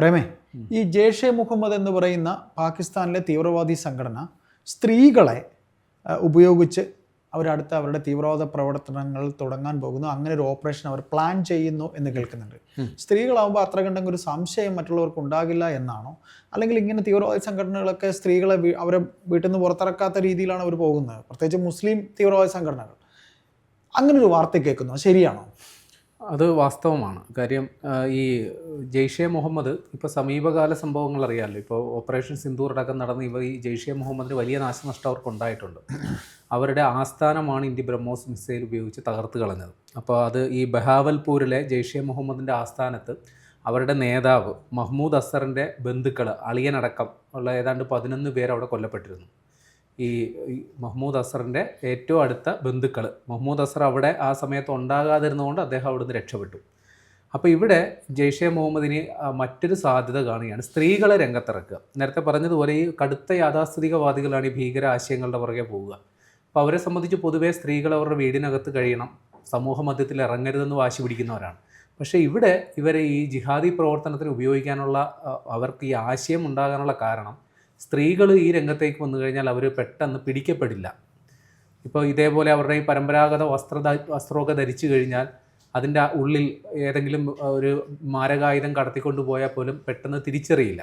പ്രേമേ ഈ ജെയ്ഷെ മുഹമ്മദ് എന്ന് പറയുന്ന പാകിസ്ഥാനിലെ തീവ്രവാദി സംഘടന സ്ത്രീകളെ ഉപയോഗിച്ച് അവരടുത്ത് അവരുടെ തീവ്രവാദ പ്രവർത്തനങ്ങൾ തുടങ്ങാൻ പോകുന്നു. അങ്ങനെ ഒരു ഓപ്പറേഷൻ അവർ പ്ലാൻ ചെയ്യുന്നു എന്ന് കേൾക്കുന്നുണ്ട്. സ്ത്രീകളാവുമ്പോൾ അത്ര കണ്ടെങ്കിൽ ഒരു സംശയം മറ്റുള്ളവർക്ക് ഉണ്ടാകില്ല എന്നാണോ? അല്ലെങ്കിൽ ഇങ്ങനെ തീവ്രവാദി സംഘടനകളൊക്കെ സ്ത്രീകളെ അവരെ വീട്ടിൽ നിന്ന് പുറത്തിറക്കാത്ത രീതിയിലാണ് അവർ പോകുന്നത്? പ്രത്യേകിച്ച് മുസ്ലിം തീവ്രവാദി സംഘടനകൾ. അങ്ങനെ ഒരു വാർത്ത കേൾക്കുന്നു. ശരിയാണോ? അത് വാസ്തവമാണ്. കാര്യം ഈ ജെയ്ഷെ മുഹമ്മദ് ഇപ്പോൾ സമീപകാല സംഭവങ്ങൾ അറിയാമല്ലോ ഇപ്പോൾ ഓപ്പറേഷൻ സിന്ദൂർ അടക്കം നടന്ന ഇവ ഈ ജെയ്ഷെ മുഹമ്മദിന് വലിയ നാശനഷ്ടം അവർക്ക് ഉണ്ടായിട്ടുണ്ട് അവരുടെ ആസ്ഥാനമാണ് ഇന്ത്യ ബ്രഹ്മോസ് മിസൈൽ ഉപയോഗിച്ച് തകർത്ത് കളഞ്ഞത്. അപ്പോൾ അത് ഈ ബഹാവൽപൂരിലെ ജെയ്ഷെ മുഹമ്മദിന്റെ ആസ്ഥാനത്ത് അവരുടെ നേതാവ് മഹ്മൂദ് അസറിന്റെ ബന്ധുക്കൾ അളിയനടക്കം ഉള്ള ഏതാണ്ട് പതിനൊന്ന് പേർ അവിടെ കൊല്ലപ്പെട്ടിരുന്നു. ഈ മഹ്മൂദ് അസറിന്റെ ഏറ്റവും അടുത്ത ബന്ധുക്കൾ മഹ്മൂദ് അസർ അവിടെ ആ സമയത്ത് ഉണ്ടാകാതിരുന്നതുകൊണ്ട് അദ്ദേഹം അവിടുന്ന് രക്ഷപ്പെട്ടു. അപ്പോൾ ഇവിടെ ജെയ്ഷെ മുഹമ്മദിന് മറ്റൊരു സാധ്യത കാണുകയാണ്. സ്ത്രീകളെ രംഗത്തിറക്കുക. നേരത്തെ പറഞ്ഞതുപോലെ ഈ കടുത്ത യാഥാസ്ഥിതികവാദികളാണ് ഈ ഭീകര ആശയങ്ങളുടെ പുറകെ പോവുക. അപ്പോൾ അവരെ സംബന്ധിച്ച് പൊതുവേ സ്ത്രീകൾ അവരുടെ വീടിനകത്ത് കഴിയണം. സമൂഹ മധ്യത്തിൽ ഇറങ്ങരുതെന്ന് വാശി പിടിക്കുന്നവരാണ്. പക്ഷേ ഇവിടെ ഇവരെ ഈ ജിഹാദി പ്രവർത്തനത്തിന് ഉപയോഗിക്കാനുള്ള അവർക്ക് ഈ ആശയം ഉണ്ടാകാനുള്ള കാരണം സ്ത്രീകൾ ഈ രംഗത്തേക്ക് വന്നു കഴിഞ്ഞാൽ അവർ പെട്ടെന്ന് പിടിക്കപ്പെടില്ല. ഇപ്പോൾ ഇതേപോലെ അവരുടെ ഈ പരമ്പരാഗത വസ്ത്ര വസ്ത്രമൊക്കെ ധരിച്ചു കഴിഞ്ഞാൽ അതിന്റെ ഉള്ളിൽ ഏതെങ്കിലും ഒരു മാരകായുധം കടത്തിക്കൊണ്ട് പോയാൽ പോലും പെട്ടെന്ന് തിരിച്ചറിയില്ല.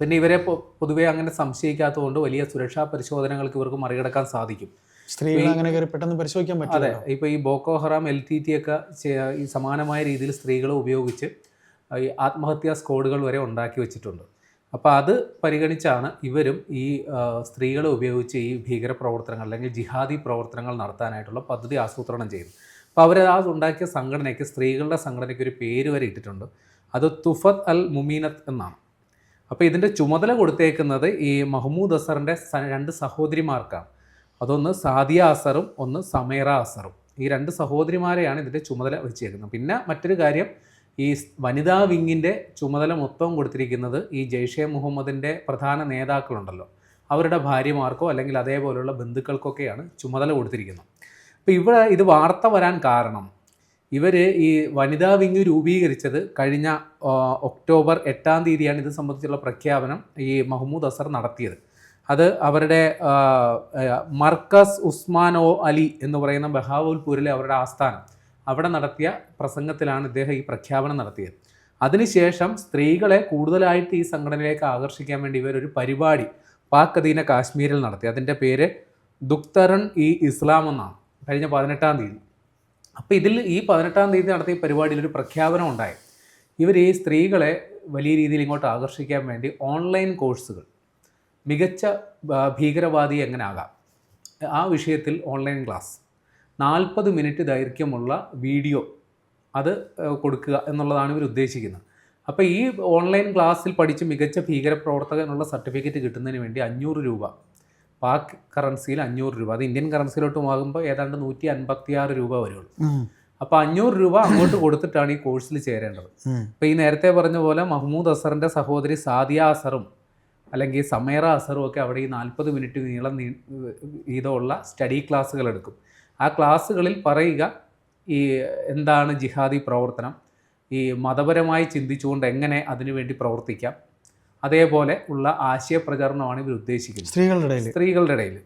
പിന്നെ ഇവരെ പൊതുവേ അങ്ങനെ സംശയിക്കാത്തതുകൊണ്ട് വലിയ സുരക്ഷാ പരിശോധനകൾക്ക് ഇവർക്ക് മറികടക്കാൻ സാധിക്കും. സ്ത്രീകളെ അങ്ങനെ പെട്ടെന്ന് പരിശോധിക്കാൻ പറ്റില്ല അതെ ഇപ്പോൾ ഈ ബോക്കോഹറാം എൽ ടി ടി ഒക്കെ ഈ സമാനമായ രീതിയിൽ സ്ത്രീകളെ ഉപയോഗിച്ച് ഈ ആത്മഹത്യാ സ്ക്വാഡുകൾ വരെ ഉണ്ടാക്കി വെച്ചിട്ടുണ്ട്. അപ്പോൾ അത് പരിഗണിച്ചാണ് ഇവരും ഈ സ്ത്രീകളെ ഉപയോഗിച്ച് ഈ ഭീകര പ്രവർത്തനങ്ങൾ അല്ലെങ്കിൽ ജിഹാദി പ്രവർത്തനങ്ങൾ നടത്താനായിട്ടുള്ള പദ്ധതി ആസൂത്രണം ചെയ്യുന്നത് അപ്പോൾ അവർ ആ ഉണ്ടാക്കിയ സംഘടനയ്ക്ക് സ്ത്രീകളുടെ സംഘടനയ്ക്ക് ഒരു പേര് വരെ ഇട്ടിട്ടുണ്ട്. അത് തുഫത് അൽ മുമീനത്ത് എന്നാണ്. അപ്പോൾ ഇതിന്റെ ചുമതല കൊടുത്തേക്കുന്നത് ഈ മഹ്മൂദ് അസറിന്റെ രണ്ട് സഹോദരിമാർക്കാണ്. അതൊന്ന് സാദിയ അസറും ഒന്ന് സമേറ അസറും. ഈ രണ്ട് സഹോദരിമാരെയാണ് ഇതിന്റെ ചുമതല വെച്ചേക്കുന്നത് പിന്നെ മറ്റൊരു കാര്യം ഈ വനിതാ വിങ്ങിന്റെ ചുമതല മൊത്തം കൊടുത്തിരിക്കുന്നത് ഈ ജെയ്ഷെ മുഹമ്മദിന്റെ പ്രധാന നേതാക്കളുണ്ടല്ലോ. അവരുടെ ഭാര്യമാർക്കോ അല്ലെങ്കിൽ അതേപോലെയുള്ള ബന്ധുക്കൾക്കൊക്കെയാണ് ചുമതല കൊടുത്തിരിക്കുന്നത്. അപ്പോൾ ഇവിടെ ഇത് വാർത്ത വരാൻ കാരണം ഇവർ ഈ വനിതാ വിങ് രൂപീകരിച്ചത് കഴിഞ്ഞ ഒക്ടോബർ എട്ടാം തീയതിയാണ് ഇത് സംബന്ധിച്ചുള്ള പ്രഖ്യാപനം ഈ മഹ്മൂദ് അസർ നടത്തിയത്. അത് അവരുടെ മർക്കസ് ഉസ്മാനോ അലി എന്ന് പറയുന്ന ബഹാവുൽപൂരിലെ അവരുടെ ആസ്ഥാനം. അവിടെ നടത്തിയ പ്രസംഗത്തിലാണ് ഇദ്ദേഹം ഈ പ്രഖ്യാപനം നടത്തിയത്. അതിനുശേഷം സ്ത്രീകളെ കൂടുതലായിട്ട് ഈ സംഘടനയിലേക്ക് ആകർഷിക്കാൻ വേണ്ടി ഇവരൊരു പരിപാടി പാക് അധീന കാശ്മീരിൽ നടത്തി. അതിന്റെ പേര് ദുക്തറൻ ഇ ഇസ്ലാം എന്നാണ്. കഴിഞ്ഞ പതിനെട്ടാം തീയതി. അപ്പോൾ ഇതിൽ ഈ പതിനെട്ടാം തീയതി നടത്തിയ പരിപാടിയിൽ ഒരു പ്രഖ്യാപനം ഉണ്ടായി. ഇവർ ഈ സ്ത്രീകളെ വലിയ രീതിയിൽ ഇങ്ങോട്ട് ആകർഷിക്കാൻ വേണ്ടി ഓൺലൈൻ കോഴ്സുകൾ മികച്ച ഭീകരവാദി എങ്ങനെ ആകാം ആ വിഷയത്തിൽ ഓൺലൈൻ ക്ലാസ്. നാൽപ്പത് മിനിറ്റ് ദൈർഘ്യമുള്ള വീഡിയോ അത് കൊടുക്കുക എന്നുള്ളതാണ് ഇവർ ഉദ്ദേശിക്കുന്നത്. അപ്പോൾ ഈ ഓൺലൈൻ ക്ലാസ്സിൽ പഠിച്ച് മികച്ച ഭീകരപ്രവർത്തകനുള്ള സർട്ടിഫിക്കറ്റ് കിട്ടുന്നതിന് വേണ്ടി അഞ്ഞൂറ് രൂപ. പാക് കറൻസിയിൽ അഞ്ഞൂറ് രൂപ. അത് ഇന്ത്യൻ കറൻസിയിലോട്ട് ആകുമ്പോൾ ഏതാണ്ട് നൂറ്റി അൻപത്തിയാറ് രൂപ വരുള്ളൂ. അപ്പോൾ അഞ്ഞൂറ് രൂപ അങ്ങോട്ട് കൊടുത്തിട്ടാണ് ഈ കോഴ്സിൽ ചേരേണ്ടത്. അപ്പോൾ ഈ നേരത്തെ പറഞ്ഞ പോലെ മഹ്മൂദ് അസറിന്റെ സഹോദരി സാദിയ അസറും അല്ലെങ്കിൽ സമേറ അസറും ഒക്കെ അവിടെ ഈ നാൽപ്പത് മിനിറ്റ് നീളം നീ വീതമുള്ള സ്റ്റഡി ക്ലാസ്സുകൾ എടുക്കും. ആ ക്ലാസ്സുകളിൽ പറയുക ഈ എന്താണ് ജിഹാദി പ്രവർത്തനം ഈ മതപരമായി ചിന്തിച്ചുകൊണ്ട് എങ്ങനെ അതിനുവേണ്ടി പ്രവർത്തിക്കാം അതേപോലെ ഉള്ള ആശയപ്രചരണമാണ് ഇവർ ഉദ്ദേശിക്കുന്നത്. സ്ത്രീകളുടെ ഇടയിൽ. സ്ത്രീകളുടെ ഇടയിൽ.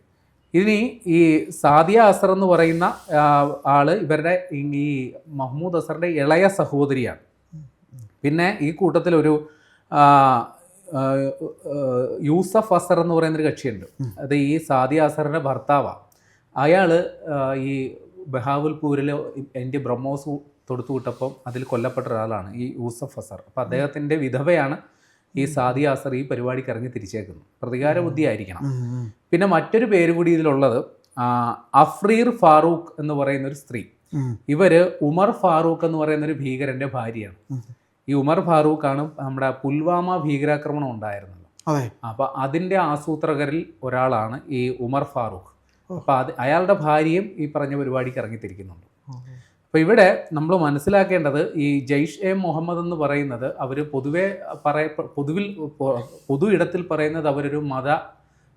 ഇനി ഈ സാദിയ അസർ എന്ന് പറയുന്ന ആൾ ഇവരുടെ ഈ- മഹ്മൂദ് അസറിന്റെ ഇളയ സഹോദരിയാണ്. പിന്നെ ഈ ആ, യൂസഫ് അസർ എന്ന് പറയുന്നൊരു കക്ഷിയുണ്ട്. അത് ഈ സാദിയ അസറിന്റെ ഭർത്താവാണ് അയാൾ ഈ ബഹാവുൽപൂരിലെ എന്റെ ബ്രഹ്മോസ് തൊടുത്തു വിട്ടപ്പം അതിൽ കൊല്ലപ്പെട്ട ഒരാളാണ് ഈ യൂസഫ് അസർ. അപ്പം അദ്ദേഹത്തിന്റെ വിധവയാണ് ഈ സാദി അസർ ഈ പരിപാടിക്ക് ഇറങ്ങി തിരിച്ചേക്കുന്നത്. പ്രതികാര ബുദ്ധി ആയിരിക്കണം. പിന്നെ മറ്റൊരു പേര് കൂടി ഇതിലുള്ളത് അഫ്രീർ ഫാറൂഖ് എന്ന് പറയുന്ന ഒരു സ്ത്രീ. ഇവർ ഉമർ ഫാറൂഖ് എന്ന് പറയുന്ന ഒരു ഭീകരന്റെ ഭാര്യയാണ്. ഈ ഉമർ ഫാറൂഖാണ് നമ്മുടെ പുൽവാമ ഭീകരാക്രമണം ഉണ്ടായിരുന്നത്. അതെ. അതിന്റെ അതിന്റെ ആസൂത്രകരിൽ ഒരാളാണ് ഈ ഉമർ ഫാറൂഖ്. അപ്പോൾ അത് അയാളുടെ ഭാര്യയും ഈ പറഞ്ഞ പരിപാടിക്ക് ഇറങ്ങിത്തിരിക്കുന്നുണ്ട്. അപ്പോൾ ഇവിടെ നമ്മൾ മനസ്സിലാക്കേണ്ടത് ഈ ജെയ്ഷ് എ മുഹമ്മദ് എന്ന് പറയുന്നത് അവർ പൊതുവെ പറയ പൊതുവിൽ പൊതു ഇടത്തിൽ പറയുന്നത് അവരൊരു മത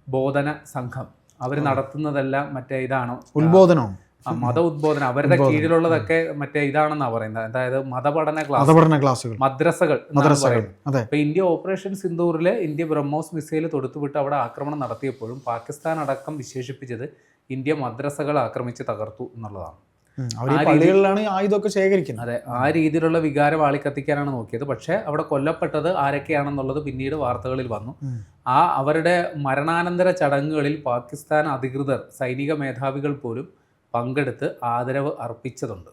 ബോധന സംഘം. അവർ നടത്തുന്നതെല്ലാം മറ്റേ ഇതാണ്? ഉത്ബോധനവും. മത ഉദ്ബോധന അവരുടെ കീഴിലുള്ളതൊക്കെ മറ്റേ ഇതാണെന്നാ പറയുന്നത്. അതായത് മതപഠന ക്ലാസ് മതപഠന ക്ലാസ്സുകൾ. മദ്രസകൾ മദ്രസകൾ. അതെ. അപ്പൊ ഇന്ത്യ ഓപ്പറേഷൻ സിന്ദൂറിൽ ഇന്ത്യ ബ്രഹ്മോസ് മിസൈൽ തൊടുത്തുവിട്ട് അവിടെ ആക്രമണം നടത്തിയപ്പോഴും പാകിസ്ഥാൻ അടക്കം വിശേഷിപ്പിച്ചത് ഇന്ത്യ മദ്രസകൾ ആക്രമിച്ച് തകർത്തു എന്നുള്ളതാണ്. പള്ളികളിലാണ് ആയുധമൊക്കെ ശേഖരിക്കുന്നത്. അതെ ആ രീതിയിലുള്ള വികാരം ആളിക്കത്തിക്കാനാണ് നോക്കിയത്. പക്ഷേ അവിടെ കൊല്ലപ്പെട്ടത് ആരൊക്കെയാണെന്നുള്ളത് പിന്നീട് വാർത്തകളിൽ വന്നു. ആ അവരുടെ മരണാനന്തര ചടങ്ങുകളിൽ പാകിസ്ഥാൻ അധികൃതർ സൈനിക മേധാവികൾ പോലും പങ്കെടുത്ത് ആദരവ് അർപ്പിച്ചതുണ്ട്.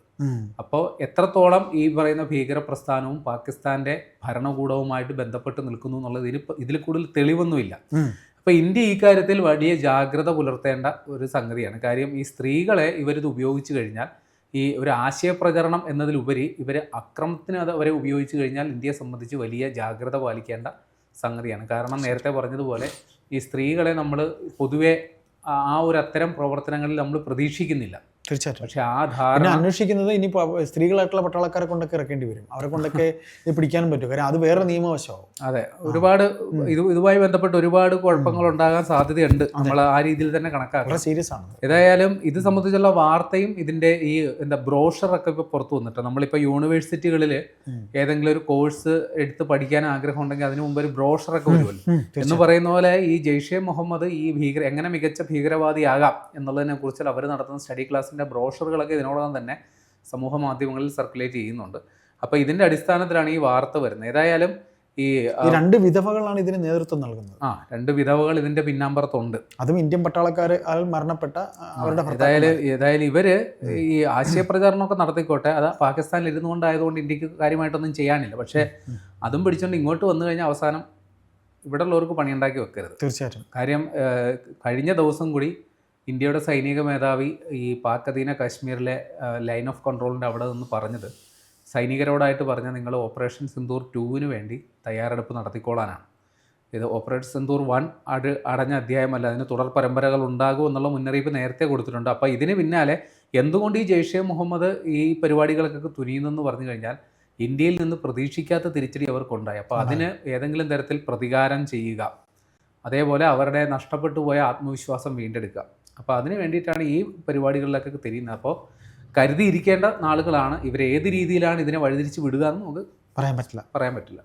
അപ്പോൾ എത്രത്തോളം ഈ പറയുന്ന ഭീകര പ്രസ്ഥാനവും പാകിസ്ഥാന്റെ ഭരണകൂടവുമായിട്ട് ബന്ധപ്പെട്ട് നിൽക്കുന്നു എന്നുള്ളത് ഇതിൽ ഇതിൽ കൂടുതൽ തെളിവൊന്നുമില്ല. അപ്പൊ അപ്പോൾ ഇന്ത്യ ഈ കാര്യത്തിൽ വലിയ ജാഗ്രത പുലർത്തേണ്ട ഒരു സംഗതിയാണ്. കാര്യം ഈ സ്ത്രീകളെ ഇവരിത് ഉപയോഗിച്ചു കഴിഞ്ഞാൽ ഈ ഒരു ആശയപ്രചരണം എന്നതിലുപരി ഇവർ അക്രമത്തിന് അത് അവരെ ഉപയോഗിച്ചു കഴിഞ്ഞാൽ ഇന്ത്യയെ സംബന്ധിച്ച് വലിയ ജാഗ്രത പാലിക്കേണ്ട സംഗതിയാണ്. കാരണം നേരത്തെ പറഞ്ഞതുപോലെ ഈ സ്ത്രീകളെ നമ്മൾ പൊതുവെ ആ ഒരു അത്തരം പ്രവർത്തനങ്ങളിൽ നമ്മൾ പ്രതീക്ഷിക്കുന്നില്ല. തീർച്ചയായിട്ടും. പക്ഷെ ആ ധാരണ അന്വേഷിക്കുന്നത് ഇനി സ്ത്രീകളായിട്ടുള്ള പട്ടാളക്കാരെ കൊണ്ടൊക്കെ ഇറക്കേണ്ടി വരും. അവരെ കൊണ്ടൊക്കെ ഇത് പിടിക്കാനും പറ്റും. കാരണം അത് വേറെ നിയമവശമാവും. അതെ. ഒരുപാട് ഇത് ഇതുമായി ബന്ധപ്പെട്ട് ഒരുപാട് കുഴപ്പങ്ങൾ ഉണ്ടാകാൻ സാധ്യതയുണ്ട്. നമ്മൾ ആ രീതിയിൽ തന്നെ കണക്കാക്കുക വളരെ സീരിയസ് ആണ്. ഏതായാലും ഇത് സംബന്ധിച്ചുള്ള വാർത്തയും ഇതിന്റെ ഈ എന്താ ബ്രോഷറൊക്കെ ഇപ്പോൾ പുറത്തു വന്നിട്ട് നമ്മളിപ്പോൾ യൂണിവേഴ്സിറ്റികളിൽ ഏതെങ്കിലും ഒരു കോഴ്സ് എടുത്ത് പഠിക്കാൻ ആഗ്രഹം ഉണ്ടെങ്കിൽ അതിനു മുമ്പ് ഒരു ബ്രോഷറൊക്കെ വരുമല്ലോ. എന്ന് പറയുന്ന പോലെ ഈ ജെയ്ഷെ മുഹമ്മദ് ഈ ഭീകര എങ്ങനെ മികച്ച ഭീകരവാദിയാകാം എന്നുള്ളതിനെ കുറിച്ച് അവർ നടത്തുന്ന സ്റ്റഡി ക്ലാസ്സിന്റെ ബ്രോഷറുകളൊക്കെ ഇതിനോടകം തന്നെ സമൂഹ മാധ്യമങ്ങളിൽ സർക്കുലേറ്റ് ചെയ്യുന്നുണ്ട്. അപ്പോൾ ഇതിന്റെ അടിസ്ഥാനത്തിലാണ് ഈ വാർത്ത വരുന്നത്. ഏതായാലും ഈ രണ്ട് വിധവകളാണ് ഇതിന് നേതൃത്വം നൽകുന്നത്. ആ രണ്ട് വിധവകൾ ഇതിന്റെ പിന്നാമ്പുറത്തുണ്ട്. അതും ഇന്ത്യൻ പട്ടാളക്കാർ മരണപ്പെട്ട അവരുടെ ഏതായാലും. ഏതായാലും ഇവർ ഈ ആശയപ്രചാരണമൊക്കെ നടത്തിക്കോട്ടെ. അത് പാകിസ്ഥാനിൽ ഇരുന്നു കൊണ്ടായതുകൊണ്ട് ഇന്ത്യയ്ക്ക് കാര്യമായിട്ടൊന്നും ചെയ്യാനില്ല. പക്ഷേ അതും പിടിച്ചുകൊണ്ട് ഇങ്ങോട്ട് വന്നു കഴിഞ്ഞാൽ അവസാനം ഇവിടെ ഉള്ളവർക്ക് പണിയുണ്ടാക്കി വെക്കരുത്. തീർച്ചയായിട്ടും. കാര്യം കഴിഞ്ഞ ദിവസം കൂടി ഇന്ത്യയുടെ സൈനിക മേധാവി ഈ പാക് അധീന കാശ്മീരിലെ ലൈൻ ഓഫ് കൺട്രോളിന്റെ അവിടെ നിന്ന് പറഞ്ഞത് സൈനികരോടായിട്ട് പറഞ്ഞ നിങ്ങൾ ഓപ്പറേഷൻ സിന്ദൂർ ടൂവിന് വേണ്ടി തയ്യാറെടുപ്പ് നടത്തിക്കോളാനാണ്. ഇത് ഓപ്പറേഷൻ സിന്ദൂർ വൺ അട് അടഞ്ഞ അധ്യായമല്ല അതിന് തുടർ പരമ്പരകൾ ഉണ്ടാകും എന്നുള്ള മുന്നറിയിപ്പ് നേരത്തെ കൊടുത്തിട്ടുണ്ട്. അപ്പോൾ ഇതിന് പിന്നാലെ എന്തുകൊണ്ട് ഈ ജെയ്ഷെ മുഹമ്മദ് ഈ പരിപാടികൾക്കൊക്കെ തുനിയുന്നെന്ന് പറഞ്ഞു കഴിഞ്ഞാൽ ഇന്ത്യയിൽ നിന്ന് പ്രതീക്ഷിക്കാത്ത തിരിച്ചടി അവർക്കുണ്ടായി. അപ്പോൾ അതിന് ഏതെങ്കിലും തരത്തിൽ പ്രതികാരം ചെയ്യുക അതേപോലെ അവരുടെ നഷ്ടപ്പെട്ടു പോയ ആത്മവിശ്വാസം വീണ്ടെടുക്കുക അപ്പോൾ അതിന് വേണ്ടിയിട്ടാണ് ഈ പരിപാടികളിലൊക്കെ തിരിയുന്നത്. അപ്പോൾ കരുതിയിരിക്കേണ്ട നാളുകളാണ്. ഇവർ ഏത് രീതിയിലാണ് ഇതിനെ വഴിതിരിച്ച് വിടുക എന്ന് നമുക്ക് പറയാൻ പറ്റില്ല. പറയാൻ പറ്റില്ല.